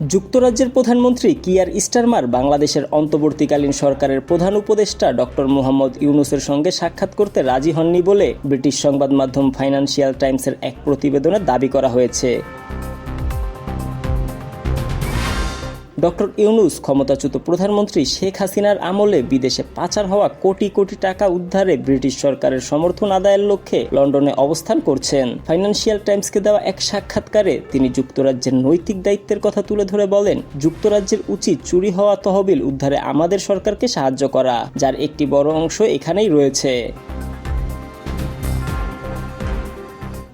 যুক্তরাজ্যের প্রধানমন্ত্রী Keir Starmer বাংলাদেশের অন্তর্বর্তীকালীন সরকারের প্রধান উপদেষ্টা ডক্টর মোহাম্মদ ইউনুসের সঙ্গে সাক্ষাৎ করতে রাজি হননি বলে ব্রিটিশ সংবাদ মাধ্যম ফাইন্যান্সিয়াল টাইমসের এক প্রতিবেদনে দাবি করা হয়েছে। ডক্টর ইউনুস, ক্ষমতাচ্যুত প্রধানমন্ত্রী শেখ হাসিনার আমলে বিদেশে পাচার হওয়া কোটি কোটি টাকা উদ্ধারে ব্রিটিশ সরকারের সমর্থন আদায়ের লক্ষ্যে লন্ডনে অবস্থান করছেন। ফাইন্যান্সিয়াল টাইমসকে দেওয়া এক সাক্ষাৎকারে তিনি যুক্তরাজ্যের নৈতিক দায়িত্বের কথা তুলে ধরে বলেন, যুক্তরাজ্যের উচিত চুরি হওয়া তহবিল উদ্ধারে আমাদের সরকারকে সাহায্য করা, যার একটি বড় অংশ এখানেই রয়েছে।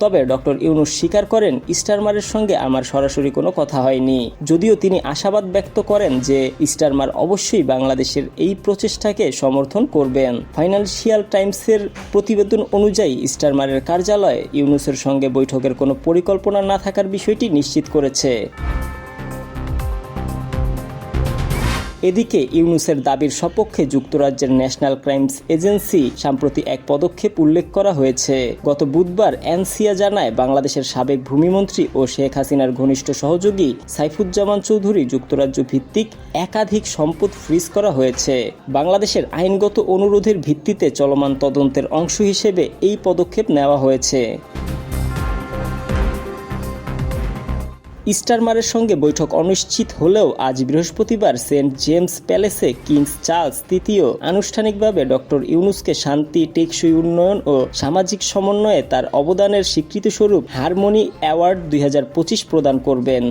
তবে ডক্টর ইউনুস স্বীকার করেন, স্টারমারের সঙ্গে আমার সরাসরি কোনো কথা হয়নি। যদিও তিনি আশাবাদ ব্যক্ত করেন যে স্টারমার অবশ্যই বাংলাদেশের এই প্রচেষ্টাকে সমর্থন করবেন। ফাইন্যান্সিয়াল টাইমসের প্রতিবেদন অনুযায়ী স্টারমারের কার্যালয় ইউনুসের সঙ্গে বৈঠকের কোনো পরিকল্পনা না থাকার বিষয়টি নিশ্চিত করেছে। এদিকে ইউনুসের দাবির সপক্ষে যুক্তরাজ্যের ন্যাশনাল ক্রাইমস এজেন্সি সম্প্রতি এক পদক্ষেপ উল্লেখ করা হয়েছে। গত বুধবার এনসিয়া জানায় বাংলাদেশের সাবেক ভূমিমন্ত্রী ও শেখ হাসিনার ঘনিষ্ঠ সহযোগী সাইফুজ্জামান চৌধুরী যুক্তরাজ্য ভিত্তিক একাধিক সম্পদ ফ্রিজ করা হয়েছে। বাংলাদেশের আইনগত অনুরোধের ভিত্তিতে চলমান তদন্তের অংশ হিসেবে এই পদক্ষেপ নেওয়া হয়েছে। স্টারমারের সঙ্গে বৈঠক অনিশ্চিত হলেও আজ বৃহস্পতিবার সেন্ট জেমস প্যালেসে কিংস চার্লস তৃতীয় আনুষ্ঠানিকভাবে ডক্টর ইউনুসকে শান্তি, টেকসই উন্নয়ন ও সামাজিক সমন্বয়ে তার অবদানের স্বীকৃতিস্বরূপ হারমোনি অ্যাওয়ার্ড দুই হাজার পঁচিশ প্রদান করবেন।